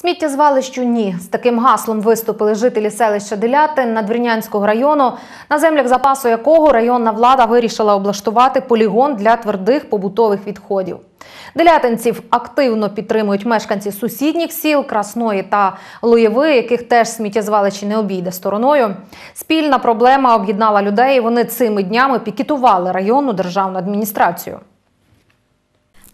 Сміттєзвалищу ні. З таким гаслом виступили жителі селища Делятин Надвірнянського району, на землях запасу якого районна влада вирішила облаштувати полігон для твердих побутових відходів. Делятинців активно підтримують мешканці сусідніх сіл Красної та Луєви, яких теж сміттєзвалище не обійде стороною. Спільна проблема об'єднала людей. Вони цими днями пікетували районну державну адміністрацію.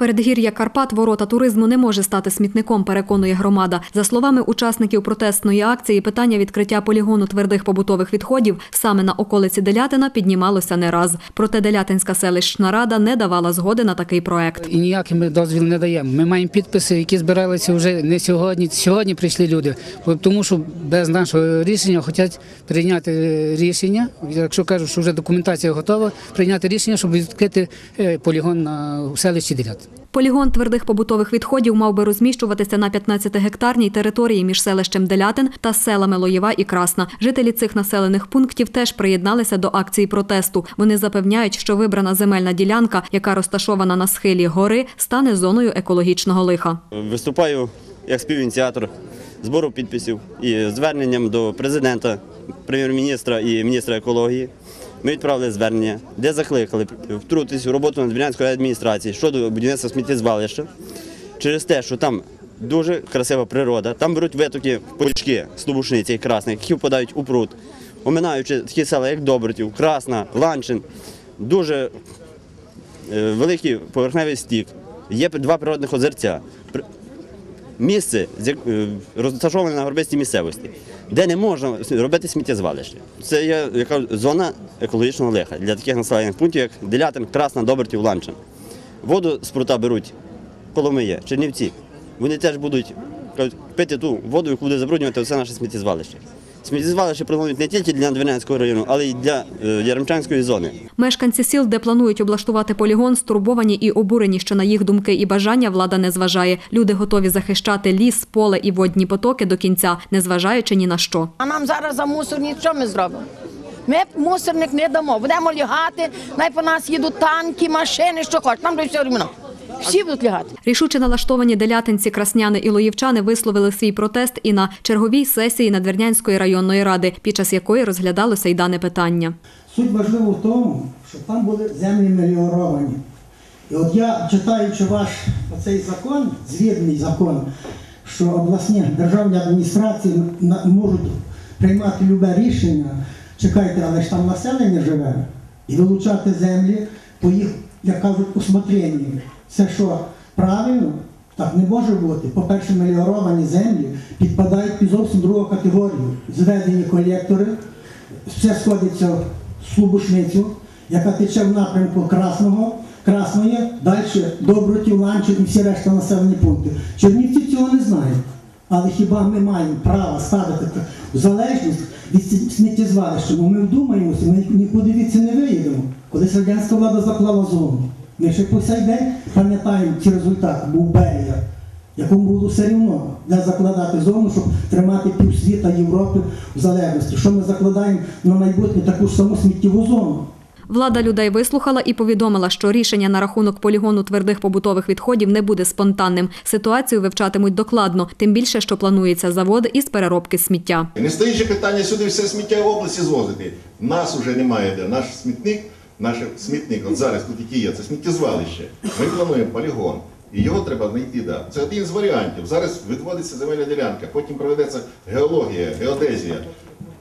Передгір'я Карпат ворота туризму не може стати смітником, переконує громада. За словами учасників протестної акції, питання відкриття полігону твердих побутових відходів саме на околиці Делятина піднімалося не раз. Проте Делятинська селищна рада не давала згоди на такий проект. І ніякий ми дозвіл не даємо. Ми маємо підписи, які збиралися вже не сьогодні. Сьогодні прийшли люди, тому що без нашого рішення хочуть прийняти рішення. Якщо кажуть, що вже документація готова, прийняти рішення, щоб відкрити е, полігон на селищі Ділят. Полігон твердих побутових відходів мав би розміщуватися на 15-гектарній території між селищем Делятин та селами Лоєва і Красна. Жителі цих населених пунктів теж приєдналися до акції протесту. Вони запевняють, що вибрана земельна ділянка, яка розташована на схилі гори, стане зоною екологічного лиха. Виступаю як співініціатор збору підписів і зверненням до президента, прем'єр-міністра і міністра екології. Ми відправили звернення, де закликали втрутитись у роботу Надвірнянської адміністрації щодо будівництва сміттєзвалища через те, що там дуже красива природа. Там беруть витоки почки з Лубушниці Красних, які впадають у пруд, оминаючи такі села, як Добротів, Красна, Ланчин. Дуже е, великий поверхневий стік. Є два природних озерця. Місце е, розташоване на горбистій місцевості, де не можна робити сміттєзвалище. Це є яка зона екологічного лиха для таких населених пунктів, як Делятин, Красна, Добртів, Ланчин. Воду з прута беруть Коломиє, Чернівці. Вони теж будуть пити ту воду, яку буде забруднювати все наше сміттєзвалище. Сміттєзвалище планують не тільки для Надвірнянського району, але й для е, Яремчанської зони. Мешканці сіл, де планують облаштувати полігон, стурбовані і обурені, що на їх думки і бажання влада не зважає. Люди готові захищати ліс, поле і водні потоки до кінця, незважаючи ні на що. А нам зараз за мусорник що ми зробимо? Ми мусорник не дамо. Будемо лягати, най по нас їдуть танки, машини, що хочуть. Нам все рівно. Всі будуть лягати. Рішуче налаштовані делятинці, красняни і лоївчани висловили свій протест і на черговій сесії Надвірнянської районної ради, під час якої розглядалося й дане питання. Суть важлива в тому, що там були землі меліоровані. І от я, читаючи ваш оцей закон, звірний закон, що обласні державні адміністрації на- можуть приймати любе рішення, чекайте, але ж там населення живе, і вилучати землі по їх, як кажуть, усмотренню. Це що, правильно? Так не може бути. По-перше, меліоровані землі підпадають під зовсім другу категорію. Зведені колектори, все сходиться в Слубушницю, яка тече в напрямку Красного, Красної, далі Добротів, Ланчин і всі решта населені пункти. Чернівці цього не знають. Але хіба ми маємо право ставити в залежність від сміттєзвалища? Бо ми вдумаємося, ми нікуди від це не виїдемо. Колись радянська влада заклала зону. Ми ще по сей день пам'ятаємо ці результати, був Берія, якому було все рівно, де закладати зону, щоб тримати півсвіта Європи в залежності. Що ми закладаємо на майбутнє таку ж саму сміттєву зону? Влада людей вислухала і повідомила, що рішення на рахунок полігону твердих побутових відходів не буде спонтанним. Ситуацію вивчатимуть докладно, тим більше, що планується завод із переробки сміття. Не стоїть же питання сюди все сміття в області звозити. Нас вже немає де. Наш смітник, наш смітник, от зараз тут який є, це сміттєзвалище. Ми плануємо полігон. І його треба знайти. Да. Це один з варіантів. Зараз відводиться земельна ділянка, потім проведеться геологія, геодезія.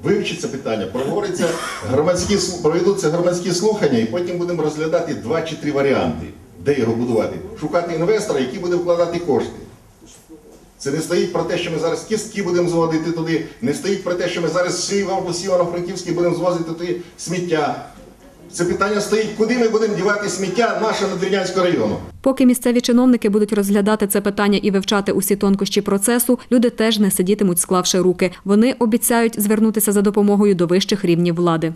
Вивчиться питання, проводиться громадські проведуться громадські слухання, і потім будемо розглядати два чи три варіанти, де його будувати. Шукати інвестора, який буде вкладати кошти. Це не стоїть про те, що ми зараз кістки будемо зводити туди, не стоїть про те, що ми зараз всі Івано-Франківський будемо звозити туди сміття. Це питання стоїть, куди ми будемо дівати сміття нашого Надвірнянського району. Поки місцеві чиновники будуть розглядати це питання і вивчати усі тонкощі процесу, люди теж не сидітимуть, склавши руки. Вони обіцяють звернутися за допомогою до вищих рівнів влади.